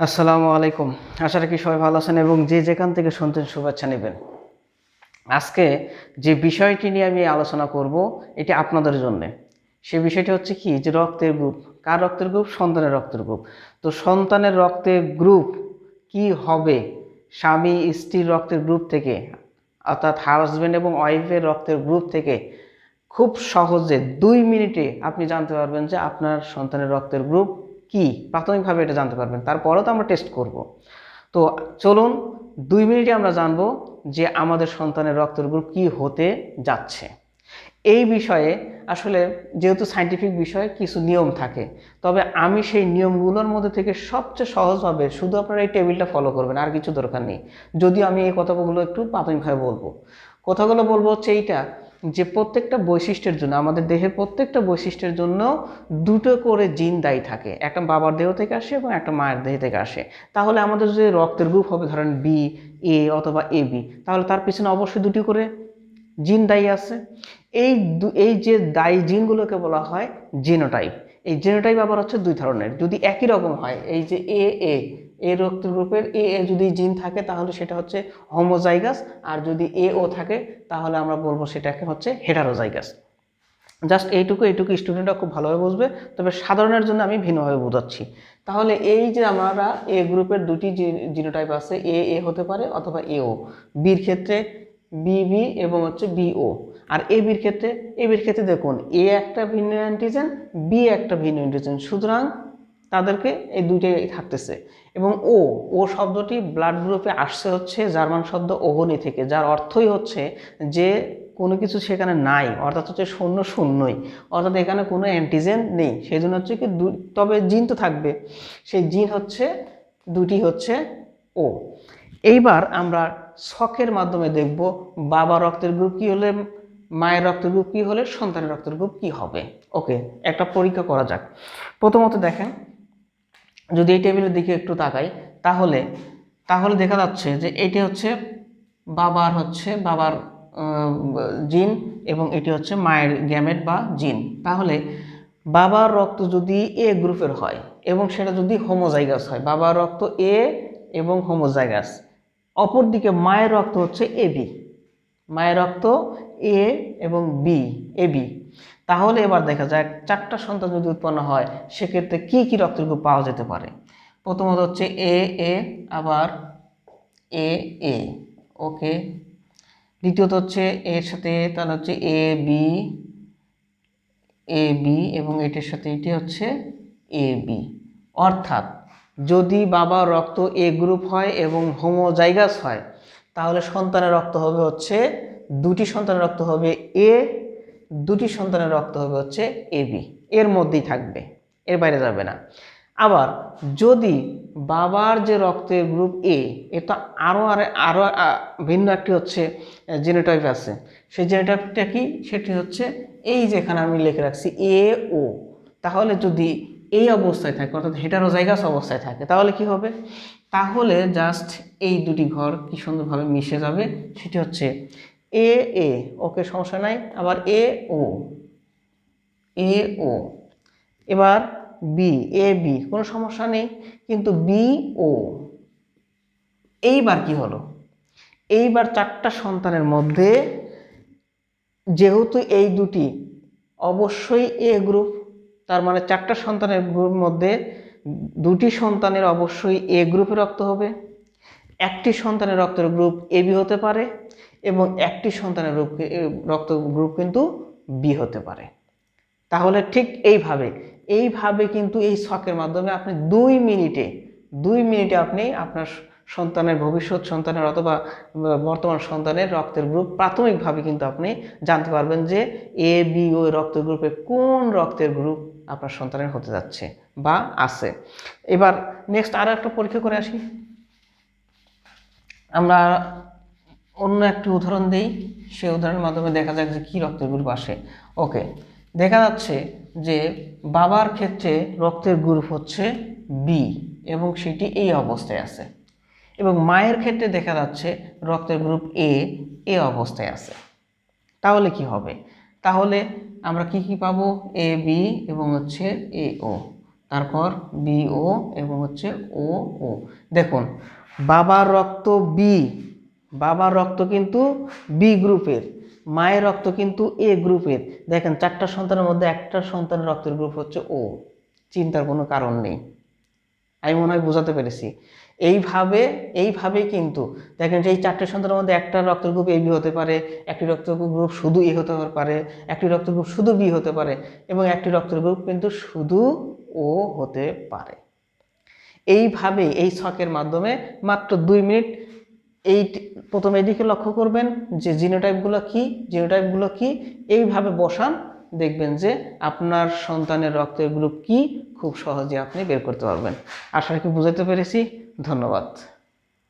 আসসালামু আলাইকুম। আশা রাখি সবাই ভালো আছেন এবং যে যেখান থেকে শুনতেন শুভেচ্ছা নেবেন। আজকে যে বিষয়টি নিয়ে আমি আলোচনা করব, এটি আপনাদের জন্য। সে বিষয়টি হচ্ছে কি? যে রক্তের গ্রুপ। কার রক্তের গ্রুপ? সন্তানের রক্তের গ্রুপ। তো সন্তানের রক্তের গ্রুপ কি হবে? স্বামী স্ত্রীর রক্তের গ্রুপ থেকে, অর্থাৎ হাজব্যান্ড এবং ওয়াইফের রক্তের গ্রুপ থেকে খুব সহজে দুই মিনিটে আপনি জানতে পারবেন যে আপনার সন্তানের রক্তের গ্রুপ কি? প্রাথমিকভাবে এটা জানতে পারবেন। তারপরেও তো আমরা টেস্ট করব। তো চলুন, দুই মিনিটে আমরা জানব যে আমাদের সন্তানের রক্তের গ্রুপ কি হতে যাচ্ছে। এই বিষয়ে আসলে যেহেতু সাইন্টিফিক বিষয়ে কিছু নিয়ম থাকে, তবে আমি সেই নিয়মগুলোর মধ্যে থেকে সবচেয়ে সহজভাবে শুধু আপনারা এই টেবিলটা ফলো করবেন, আর কিছু দরকার নেই। যদিও আমি এই কথাগুলো একটু প্রাথমিকভাবে বলব। কথাগুলো বলব হচ্ছে এইটা যে প্রত্যেকটা বৈশিষ্ট্যের জন্য, আমাদের দেহের প্রত্যেকটা বৈশিষ্ট্যের জন্য দুটো করে জিন দায়ী থাকে। একটা বাবার দেহ থেকে আসে এবং একটা মায়ের দেহ থেকে আসে। তাহলে আমাদের যে রক্তের গ্রুপ হবে, ধরেন বি এ অথবা এ বি তাহলে তার পিছনে অবশ্যই দুটি করে জিন দায়ী আছে। এই এই যে দায়ী জিনগুলোকে বলা হয় জিনোটাইপ এই জিনোটাইপ আবার হচ্ছে দুই ধরনের। যদি একই রকম হয়, এই যে এ এ এ রক্ত গ্রুপের এ এ যদি জিন থাকে, তাহলে সেটা হচ্ছে হোমোজাইগাস আর যদি এ ও থাকে, তাহলে আমরা বলব সেটাকে হচ্ছে হেটারোজাইগাস জাস্ট এইটুকু এইটুকু স্টুডেন্টরা খুব ভালোভাবে বুঝবে, তবে সাধারণের জন্য আমি ভিন্নভাবে বোঝাচ্ছি। তাহলে এই যে আমরা এ গ্রুপের দুটি জিনোটাইপ আছে এ এ হতে পারে অথবা এ ও বির ক্ষেত্রে বি বি এবং হচ্ছে বি ও আর এবির ক্ষেত্রে এ বির ক্ষেত্রে দেখুন এ একটা ভিন্ন অ্যান্টিজেন বি একটা ভিন্ন অ্যান্টিজেন সুতরাং তাদেরকে এই দুইটাই থাকতেছে। এবং ও ও শব্দটি ব্লাড গ্রুপে আসছে হচ্ছে জার্মান শব্দ ওহনি থেকে, যার অর্থই হচ্ছে যে কোনো কিছু সেখানে নাই, অর্থাৎ হচ্ছে শূন্য শূন্যই, অর্থাৎ এখানে কোনো অ্যান্টিজেন নেই। সেই জন্য হচ্ছে কি তবে জিন তো থাকবে। সেই জিন হচ্ছে, দুটি হচ্ছে ও এইবার আমরা শখের মাধ্যমে দেখব, বাবা রক্তের গ্রুপ কী হলে মায়ের রক্তের গ্রুপ কী হলে সন্তানের রক্তের গ্রুপ কী হবে? ওকে, একটা পরীক্ষা করা যাক। প্রথমত দেখেন, যদি এই টেবিলের দিকে একটু তাকাই, তাহলে তাহলে দেখা যাচ্ছে যে এটি হচ্ছে বাবার হচ্ছে বাবার জিন এবং এটি হচ্ছে মায়ের গ্যামেট বা জিন। তাহলে বাবার রক্ত যদি এ গ্রুপের হয় এবং সেটা যদি হোমোজাইগাস হয়, বাবার রক্ত এ এবং হোমোজাইগাস, অপরদিকে মায়ের রক্ত হচ্ছে এ বি। মায়ের রক্ত, এ এবং বি, এ, বি। তাহলে এবার দেখা যায় চারটা সন্তান যদি উৎপন্ন হয়, সেক্ষেত্রে কি কি রক্তের গ্রুপ পাওয়া যেতে পারে? প্রথমত হচ্ছে এ এ, আবার এ এ। ওকে। দ্বিতীয়ত হচ্ছে এর সাথে তাহলে হচ্ছে এ, বি এ, বি এবং এটির সাথে এটি হচ্ছে এ, বি। অর্থাৎ যদি বাবার রক্ত এ গ্রুপ হয় এবং হোমোজাইগাস হয় তাহলে সন্তানের রক্ত হবে হচ্ছে, দুটি সন্তানের রক্ত হবে এ দুটি সন্তানের রক্ত হবে হচ্ছে এ বি এর মধ্যেই থাকবে, এর বাইরে যাবে না। আবার যদি বাবার যে রক্তের গ্রুপ এ এটা আরও আর আরও ভিন্ন একটি হচ্ছে জেনোটাইপ আছে। সেই জেনোটাইপটা কি? সেটি হচ্ছে এই যেখানে আমি লিখে রাখছি এ ও তাহলে যদি এই অবস্থায় থাকে, অর্থাৎ হেটারোজাইগাস অবস্থায় থাকে। তাহলে কি হবে? তাহলে জাস্ট এই দুটি ঘর কি সুন্দরভাবে মিশে যাবে? সেটি হচ্ছে এ এ ওকে সমস্যা নাই, আবার এ ও এ ও এবার বি এ বি কোনো সমস্যা নেই, কিন্তু বি ও এইবার কি হলো? এইবার চারটা সন্তানের মধ্যে যেহেতু এই দুটি অবশ্যই এ গ্রুপ তার মানে চারটা সন্তানের মধ্যে দুটি সন্তানের অবশ্যই এ গ্রুপে রক্ত হবে, একটি সন্তানের রক্তের গ্রুপ এবি হতে পারে এবং একটি সন্তানের রক্ত গ্রুপ কিন্তু বি হতে পারে। তাহলে ঠিক এইভাবে এইভাবে কিন্তু এই শখের মাধ্যমে আপনি দুই মিনিটে দুই মিনিটে আপনি আপনার সন্তানের ভবিষ্যৎ সন্তানের অথবা বর্তমান সন্তানের রক্তের গ্রুপ প্রাথমিকভাবে কিন্তু আপনি জানতে পারবেন যে এ, বি ও রক্তের গ্রুপে কোন রক্তের গ্রুপ আপনার সন্তানের হতে যাচ্ছে বা আছে। এবার নেক্সট আরও একটা পরীক্ষা করে আসি। আমরা অন্য একটি উদাহরণ দিই, সেই উদাহরণের মাধ্যমে দেখা যাক যে কী রক্তের গ্রুপ আসে। ওকে দেখা যাচ্ছে যে বাবার ক্ষেত্রে রক্তের গ্রুপ হচ্ছে বি এবং সেটি এই অবস্থায় আছে। এবং মায়ের ক্ষেত্রে দেখা যাচ্ছে রক্তের গ্রুপ এ এ অবস্থায় আছে। তাহলে কি হবে? তাহলে আমরা কি কি পাবো? এ বি এবং হচ্ছে এ ও তারপর বি ও এবং হচ্ছে ও ও দেখুন, বাবার রক্ত বি বাবার রক্ত কিন্তু বি গ্রুপের, মায়ের রক্ত কিন্তু এ গ্রুপের। দেখেন, চারটা সন্তানের মধ্যে একটা সন্তানের রক্তের গ্রুপ হচ্ছে ও চিন্তার কোনো কারণ নেই। আমি মনে হয় বোঝাতে পেরেছি। এইভাবে এইভাবে কিন্তু দেখেন এই চারটে সন্তানের মধ্যে একটা রক্তের গ্রুপ এ বি হতে পারে, একটি রক্তের গ্রুপ শুধু এ হতে পারে, একটি রক্তের গ্রুপ শুধু বি হতে পারে এবং একটি রক্তের গ্রুপ কিন্তু শুধু ও হতে পারে। এইভাবে এই ছকের মাধ্যমে মাত্র দুই মিনিট এই প্রথম এদিকে লক্ষ্য করবেন যে জিনোটাইপগুলো কি জিনোটাইপগুলো কি, এইভাবে বসান, দেখবেন যে আপনার সন্তানের রক্তের গ্রুপ কি খুব সহজে আপনি বের করতে পারবেন। আশা রাখি বুঝাতে পেরেছি। ধন্যবাদ।